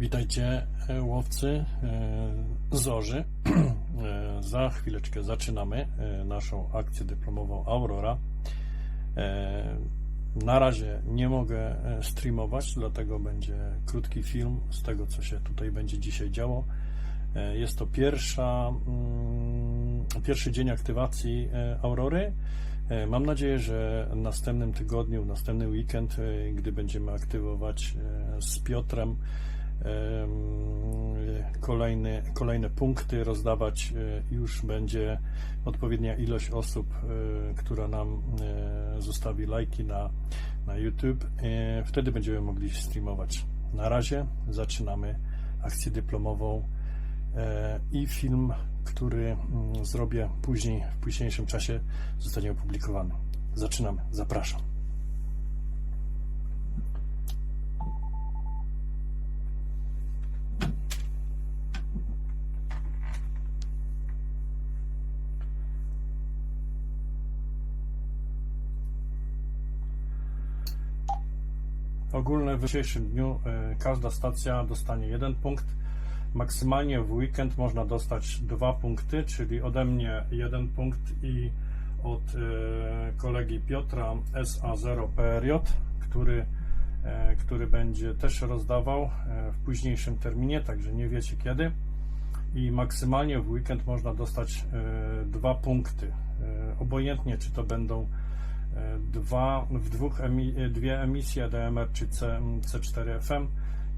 Witajcie e, łowcy e, Zorzy. E, Za chwileczkę zaczynamy naszą akcję dyplomową Aurora. Na razie nie mogę streamować, dlatego będzie krótki film z tego, co się tutaj będzie dzisiaj działo. Jest to pierwsza, mm, pierwszy dzień aktywacji Aurory. Mam nadzieję, że w następnym tygodniu, w następny weekend, gdy będziemy aktywować z Piotrem em, kolejne, punkty rozdawać, e, już będzie odpowiednia ilość osób, e, która nam e, zostawi lajki na, na YouTube. Wtedy będziemy mogli streamować. Na razie zaczynamy akcję dyplomową i film, który mm, zrobię później, w późniejszym czasie, zostanie opublikowany. Zaczynamy. Zapraszam. Ogólne w dzisiejszym dniu e, każda stacja dostanie jeden punkt. Maksymalnie w weekend można dostać dwa punkty, czyli ode mnie jeden punkt i od e, kolegi Piotra SA0PRJ, który, e, który będzie też rozdawał w późniejszym terminie, także nie wiecie kiedy. I maksymalnie w weekend można dostać dwa punkty. Obojętnie, czy to będą dwa, w dwóch emi, e, dwie emisje DMR czy C, C4FM,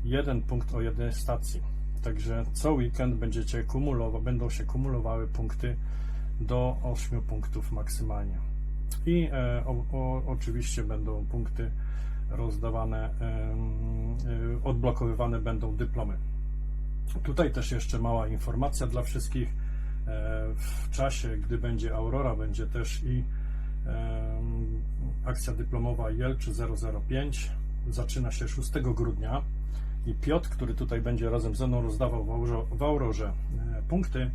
jeden punkt o jednej stacji. Także co weekend będziecie kumulować, będą się kumulowały punkty do 8 punktów maksymalnie. I e, o, o, oczywiście będą punkty rozdawane, em, e, odblokowywane będą dyplomy. Tutaj też jeszcze mała informacja dla wszystkich. E, W czasie, gdy będzie Aurora, będzie też i akcja dyplomowa Jelczy 005. Zaczyna się 6 grudnia i Piotr, który tutaj będzie razem ze mną rozdawał w, Aurorze e, punkty,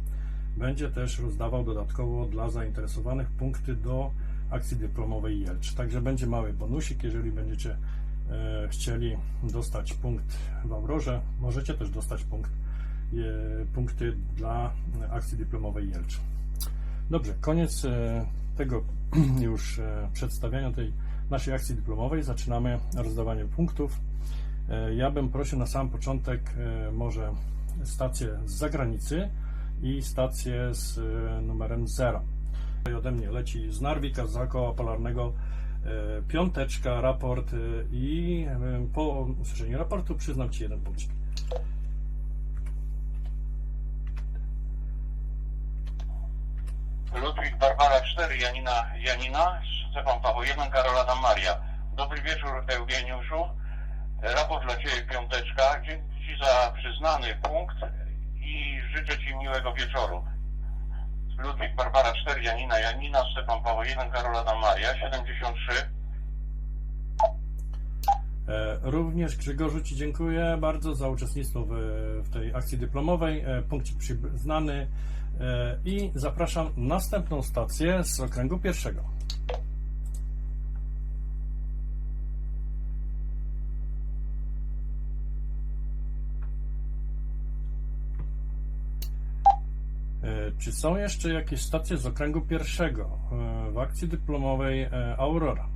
będzie też rozdawał dodatkowo dla zainteresowanych punkty do akcji dyplomowej Jelcz. Także będzie mały bonusik, jeżeli będziecie e, chcieli dostać punkt w Aurorze, możecie też dostać punkt, e, punkty dla akcji dyplomowej Jelcz. Dobrze, koniec tego już e, przedstawiania tej naszej akcji dyplomowej. Zaczynamy rozdawanie punktów. E, Ja bym prosił na sam początek e, może stację z zagranicy i stację z numerem 0. Tutaj ode mnie leci z Narvika, z zakoła polarnego piąteczka, raport i po usłyszeniu raportu przyznam Ci jeden punkcik. Ludwik Barbara 4, Janina Janina, Stefan Paweł 1, Karola Adam Maria. Dobry wieczór Eugeniuszu. Raport dla Ciebie piąteczka. Dzięki Ci za przyznany punkt i życzę Ci miłego wieczoru. Ludwik Barbara 4, Janina Janina, Stefan Paweł 1, Karola Adam Maria 73. E, Również Grzegorzu Ci dziękuję bardzo za uczestnictwo w, w tej akcji dyplomowej. E, Punkcik przyznany E, i zapraszam następną stację z okręgu pierwszego. E, Czy są jeszcze jakieś stacje z okręgu pierwszego e, w akcji dyplomowej e, Aurora?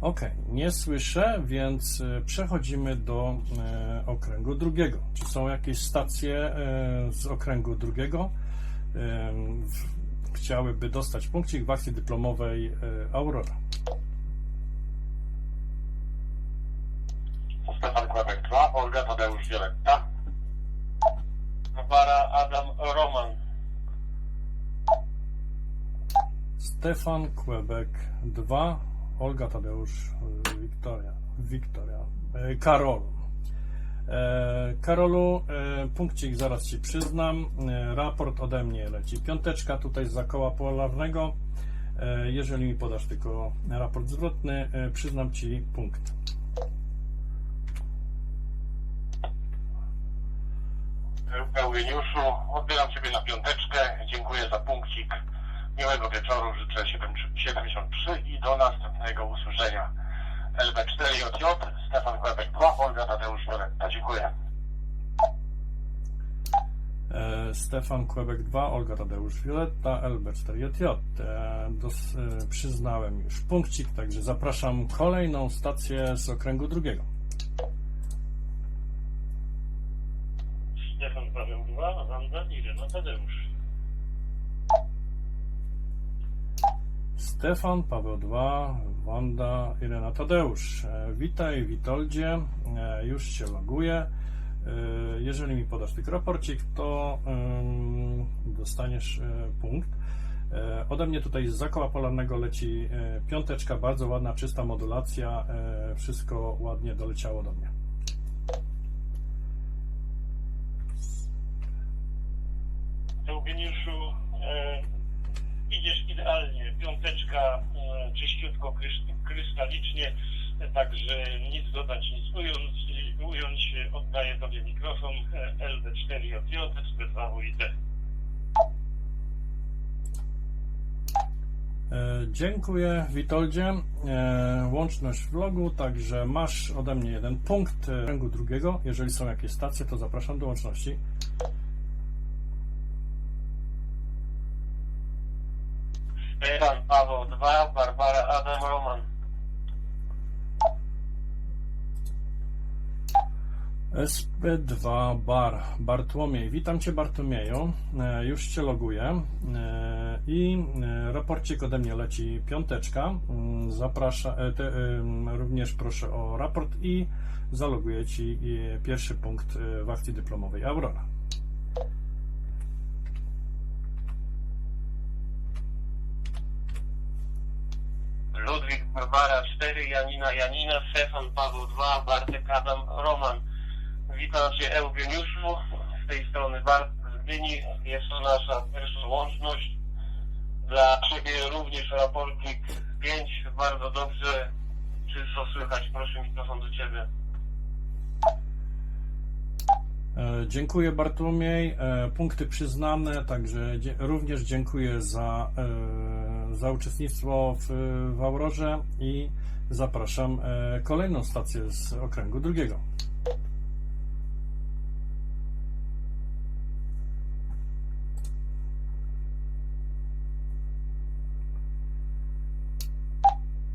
Ok, nie słyszę, więc e, przechodzimy do e, okręgu drugiego. Czy są jakieś stacje e, z okręgu drugiego? Chciałyby dostać punkcik w akcji dyplomowej Aurora. Stefan Kłebek 2, Olga Tadeusz Wieletta. Barbara Adam Roman. Stefan Kłebek 2, Olga Tadeusz e, Wiktoria, Wiktoria, e, Karol. E, Karolu, e, punkcik zaraz Ci przyznam. E, raport ode mnie leci. Piąteczka tutaj z zakoła polarnego. E, jeżeli mi podasz tylko raport zwrotny, e, przyznam Ci punkt. Eugeniuszu, odbieram Ciebie na piąteczkę. Dziękuję za punkcik. Miłego wieczoru, życzę 73 i do następnego usłyszenia. LB4JJ, Stefan Kłebek 2, Olga Tadeusz Loretta. Dziękuję. E, Stefan Kłebek 2, Olga Tadeusz Violetta, LB4JJ. E, dos, e, przyznałem już punkcik, także zapraszam kolejną stację z okręgu drugiego. Stefan Paweł 2, Wanda Irena Tadeusz. Stefan, Paweł II, Wanda, Irena Tadeusz. E, Witaj, Witoldzie. E, Już się loguję. E, Jeżeli mi podasz tylko raporcik, to dostaniesz punkt. Ode mnie tutaj z zakoła polarnego leci piąteczka, bardzo ładna, czysta modulacja. Wszystko ładnie doleciało do mnie. Eugeniuszu, e, idziesz idealnie. Piąteczka e, czyściutko, krysz- krystalicznie, także nic dodać, nic ująć. Ująć oddaję Tobie mikrofon e, LD4JJ, SB2WIT. E, Dziękuję Witoldzie. E, Łączność vlogu, także masz ode mnie jeden punkt e, kręgu drugiego. Jeżeli są jakieś stacje, to zapraszam do łączności. Stefan Paweł 2, Barbara Adam Roman. SP2 Bar Bartłomiej. Witam Cię Bartłomieju. E, Już Cię loguję. E, I e, raporcik ode mnie leci piąteczka. Mm, Zaprasza, te, em, również proszę o raport i zaloguję Ci pierwszy punkt w akcji dyplomowej Aurora. Ludwik Barbara 4, Janina Janina, Stefan Paweł 2, Bartek Adam Roman. Witam Cię Eugeniuszu, z tej strony Bart z Gdyni. Jest to nasza pierwsza łączność. Dla Ciebie również raportnik 5, bardzo dobrze. Czysto słychać, proszę mikrofon do Ciebie. E, Dziękuję Bartłomiej. E, Punkty przyznane, także również dziękuję za, e, za uczestnictwo w, w Aurorze i zapraszam kolejną stację z okręgu drugiego.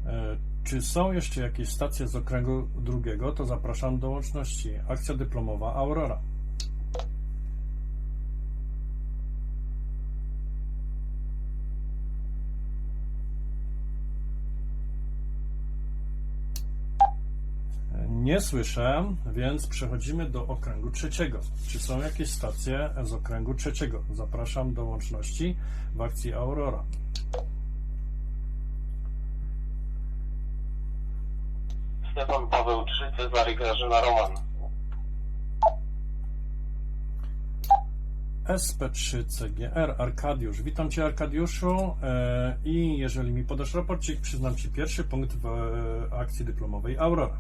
E, Czy są jeszcze jakieś stacje z okręgu drugiego, to zapraszam do łączności. Akcja dyplomowa Aurora. Nie słyszę, więc przechodzimy do okręgu trzeciego. Czy są jakieś stacje z okręgu trzeciego? Zapraszam do łączności w akcji Aurora. Stefan Paweł 3, Cezary Grażyna Roman. SP3CGR Arkadiusz. Witam Cię Arkadiuszu e, i jeżeli mi podasz raporcik, przyznam Ci pierwszy punkt w e, akcji dyplomowej Aurora.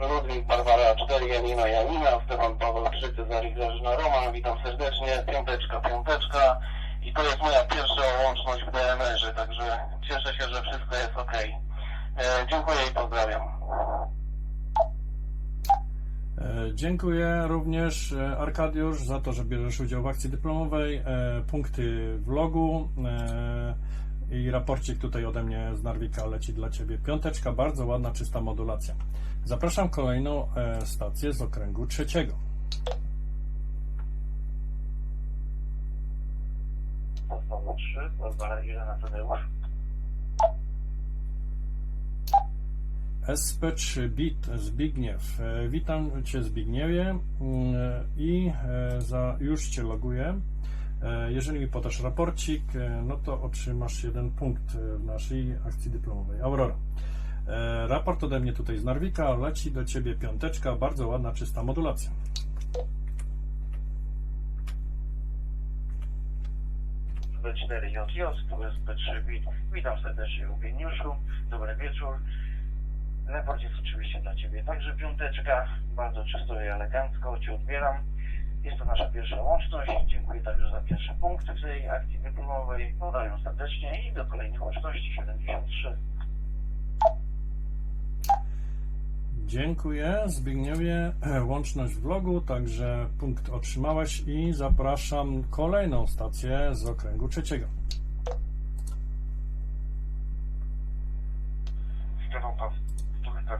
Ludwik Barbara 4, Janina Janina, Stefan Paweł 3, Cezary Grażyna Roman. Witam serdecznie. Piąteczka, piąteczka. I to jest moja pierwsza łączność w DMR-ze, także cieszę się, że wszystko jest ok. E, dziękuję i pozdrawiam. E, Dziękuję również e, Arkadiusz za to, że bierzesz udział w akcji dyplomowej. E, Punkty vlogu e, i raporcik tutaj ode mnie z Narwika leci dla Ciebie. Piąteczka, bardzo ładna, czysta modulacja. Zapraszam kolejną stację z okręgu trzeciego. Paweł 3, Barbara Irena Tadeusz. SP3 BIT Zbigniew. E, Witam Cię Zbigniewie mm, i e, za, już Cię loguję. E, Jeżeli mi podasz raporcik, e, no to otrzymasz jeden punkt e, w naszej akcji dyplomowej Aurora. E, Raport ode mnie tutaj z Narwika, leci do Ciebie piąteczka, bardzo ładna, czysta modulacja. SB4JJ, tu SB3 BIT. Witam serdecznie Eugeniuszu, dobry wieczór. Raport jest oczywiście dla Ciebie także piąteczka, bardzo czysto i elegancko Cię odbieram. Jest to nasza pierwsza łączność. Dziękuję także za pierwszy punkt w tej akcji dyplomowej. Podaję serdecznie i do kolejnych łączności 73. Dziękuję Zbigniewie. Łączność w vlogu, także punkt otrzymałeś i zapraszam kolejną stację z okręgu trzeciego. Stefan Paweł, Trójka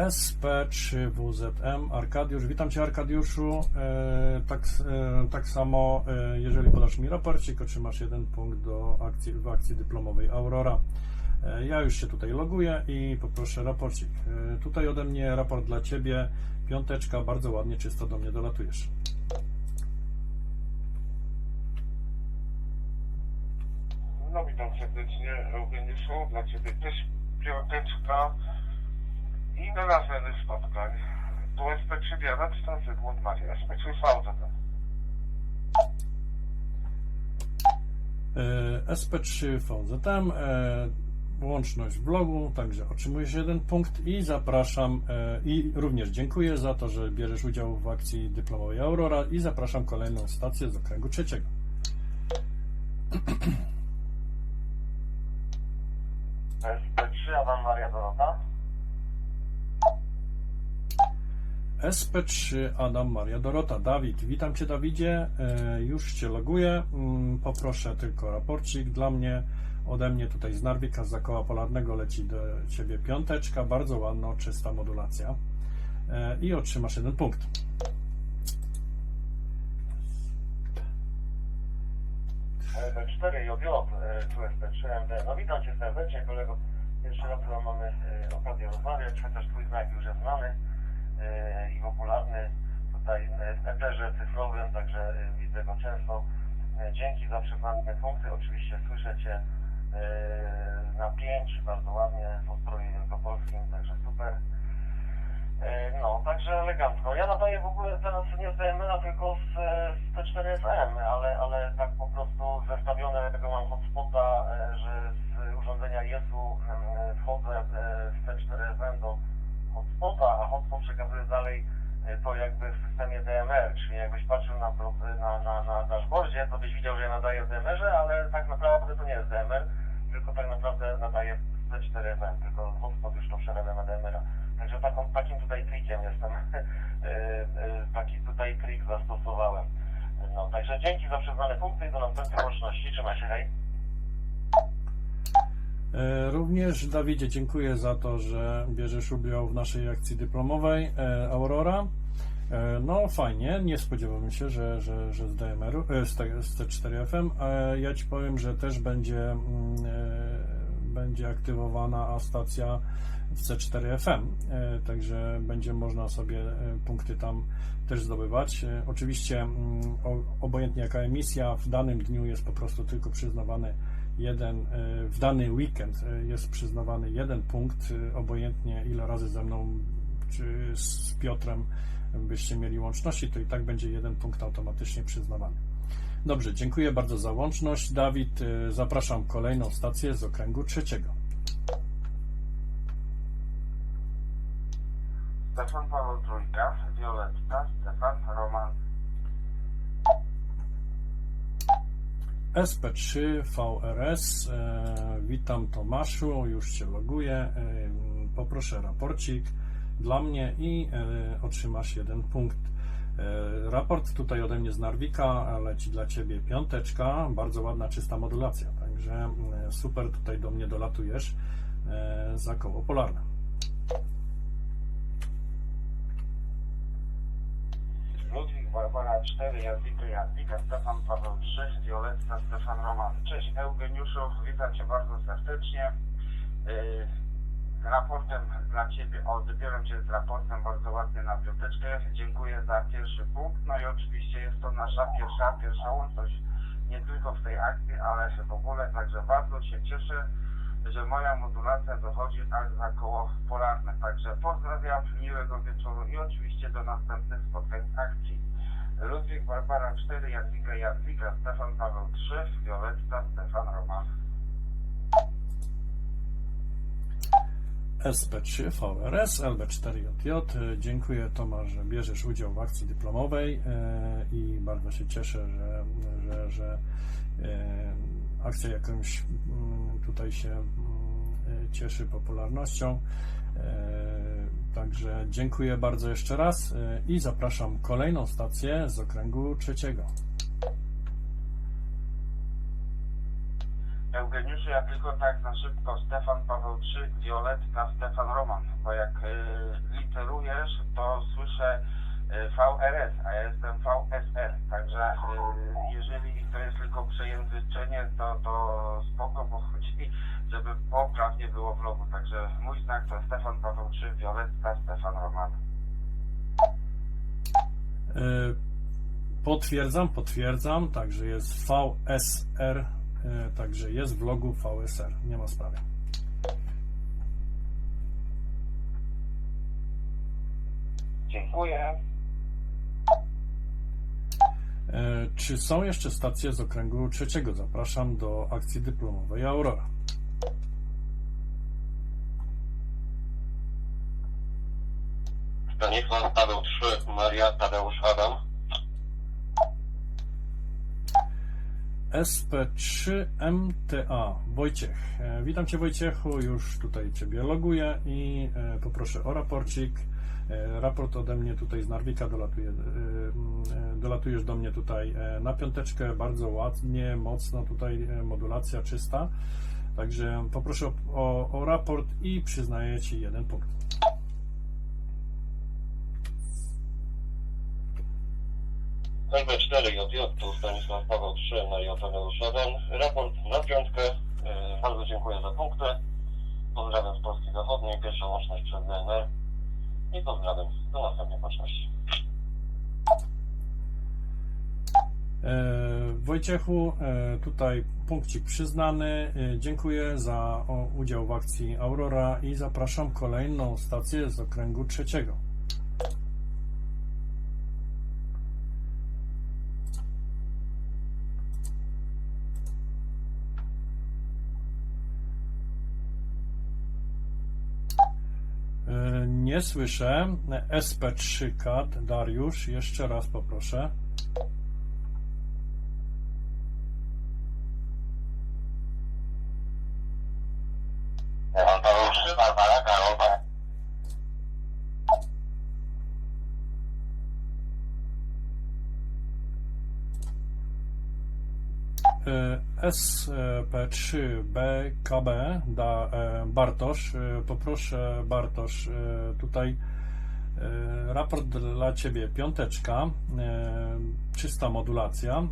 Wioletta Wysiamaria. SP3WZM Arkadiusz. Witam Cię Arkadiuszu. E, tak, e, tak samo, e, jeżeli podasz mi raporcik, otrzymasz jeden punkt do akcji, w akcji dyplomowej Aurora. Ja już się tutaj loguję i poproszę raporcik. Tutaj ode mnie raport dla Ciebie. Piąteczka, bardzo ładnie, czysto do mnie dolatujesz. No witam serdecznie, Eugeniuszu, dla Ciebie też piąteczka i do następnych spotkań. Tu SP3 Wioletta, Zygmunt Maria, SP3 VZT. E, SP3 VZM, e, łączność w blogu, także otrzymujesz jeden punkt i zapraszam e, i również dziękuję za to, że bierzesz udział w akcji dyplomowej Aurora i zapraszam kolejną stację z okręgu trzeciego. SP3 Adam Maria Dorota. SP3 Adam Maria Dorota. Dawid, witam Cię Dawidzie, e, już Cię loguję, Mm, poproszę tylko raporcik dla mnie, ode mnie tutaj z Narwika, z zakoła polarnego leci do Ciebie piąteczka, bardzo ładna, czysta modulacja E, i otrzymasz jeden punkt. SP4 JJ, tu SP3 MD. No witam Cię serdecznie kolego. Pierwszy raz chyba mamy e, okazję rozmawiać, chociaż Twój znak już jest znany e, i popularny tutaj e, w eterze cyfrowym, także e, widzę go często. E, Dzięki za przyznane punkty. Oczywiście słyszę Cię e, na 5, bardzo ładnie w Ostroju Wielkopolskim, także super. E, No, także elegancko. Ja nadaję w ogóle teraz nie z DMN-a, tylko z, e, z T4FM, ale, ale tak po prostu zestawione tego mam hotspota, e, że z urządzenia Jesu e, wchodzę e, z T4FM do hotspota, a hotspot przekazuje dalej e, to jakby w systemie DMR, czyli jakbyś patrzył na, na, na, na dashboardzie, to byś widział, że ja nadaję w DMR-ze, ale tak naprawdę to nie jest DMR, tylko tak naprawdę nadaję z T4FM, tylko hotspot już to przerabia na DMR-a. Także taką, takim tutaj trikiem jestem, e, e, taki tutaj trik zastosowałem. No, także dzięki za przyznane punkty i do następnej łączności. Trzymaj się, hej. E, Również Dawidzie dziękuję za to, że bierzesz udział w naszej akcji dyplomowej e, Aurora. E, No fajnie, nie spodziewałem się, że, że, że z DMR-u, e, z, te- z C4FM. E, Ja Ci powiem, że też będzie, mm, będzie aktywowana stacja w C4FM, e, także będzie można sobie punkty tam też zdobywać. Oczywiście mm, obojętnie jaka emisja, w danym dniu jest po prostu tylko przyznawany jeden, e, w dany weekend e, jest przyznawany jeden punkt, e, obojętnie ile razy ze mną czy z Piotrem byście mieli łączności, to i tak będzie jeden punkt automatycznie przyznawany. Dobrze, dziękuję bardzo za łączność. Dawid, zapraszam kolejną stację z okręgu trzeciego. Stefan Paweł Trójka, Wioletta, Stefan, Roman. SP3 VRS. E, witam Tomaszu, już Cię loguję. E, poproszę raporcik dla mnie i e, otrzymasz jeden punkt. Raport tutaj ode mnie z Narwika leci dla Ciebie piąteczka, bardzo ładna, czysta modulacja, także super tutaj do mnie dolatujesz za koło polarne. Ludwik, Barbara 4, Jadwiga, Jadwiga, Stefan Paweł 3, Wioletta, Stefan Roman. Cześć Eugeniuszu, witam Cię bardzo serdecznie. Z raportem dla Ciebie, odbieram Cię z raportem bardzo ładnie na piąteczkę. Dziękuję za pierwszy punkt. No i oczywiście jest to nasza pierwsza, pierwsza łączność. Nie tylko w tej akcji, ale w ogóle. Także bardzo się cieszę, że moja modulacja dochodzi aż za koło polarne. Także pozdrawiam, miłego wieczoru i oczywiście do następnych spotkań akcji. Barbara 4, Jadwiga, Jadwiga, Stefan Paweł 3, Wioletta, Stefan Roman. SP3 VRS LB4JJ. Dziękuję Tomasz, że bierzesz udział w akcji dyplomowej e, i bardzo się cieszę, że, że, że e, akcja jakąś mm, tutaj się mm, e, cieszy popularnością. E, Także dziękuję bardzo jeszcze raz e, i zapraszam kolejną stację z okręgu trzeciego. Eugeniuszu, ja tylko tak na szybko Stefan Paweł III, Violetka, Stefan Roman, bo jak y, literujesz, to słyszę VRS, a ja jestem VSR, także y, jeżeli to jest tylko przejęzyczenie, to, to spoko, bo chodzi, żeby poprawnie było w logu, także mój znak to Stefan Paweł III, Violetka, Stefan Roman. E, Potwierdzam, potwierdzam, także jest VSR, e, także jest w logu VSR, nie ma sprawy. Dziękuję. E, Czy są jeszcze stacje z okręgu trzeciego? Zapraszam do akcji dyplomowej Aurora. Stanisław Paweł 3, Maria Tadeusz Adam. SP3MTA Wojciech. E, Witam Cię Wojciechu, już tutaj Ciebie loguję i e, poproszę o raporcik. E, Raport ode mnie tutaj z Narwika dolatuje, e, e, dolatujesz do mnie tutaj na piąteczkę, bardzo ładnie, mocno tutaj modulacja czysta. Także poproszę o, o, o raport i przyznaję Ci jeden punkt. LB4JJ, tu Stanisław Paweł 3, Maria Tadeusz Adam. Raport na piątkę. Bardzo dziękuję za punkty. Pozdrawiam z Polski Zachodniej, pierwsza łączność przez DNR. I pozdrawiam do następnej łączności. E, Wojciechu, e, tutaj punkcik przyznany. E, Dziękuję za udział w akcji Aurora i zapraszam kolejną stację z okręgu trzeciego. E, Nie słyszę. SP3CAD, Dariusz, jeszcze raz poproszę. Stefan Paweł 3, Barbara Karol. E, SP3BKB da e, Bartosz. E, Poproszę Bartosz, e, tutaj raport dla Ciebie piąteczka, czysta modulacja,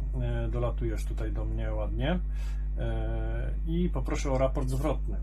dolatujesz tutaj do mnie ładnie i poproszę o raport zwrotny.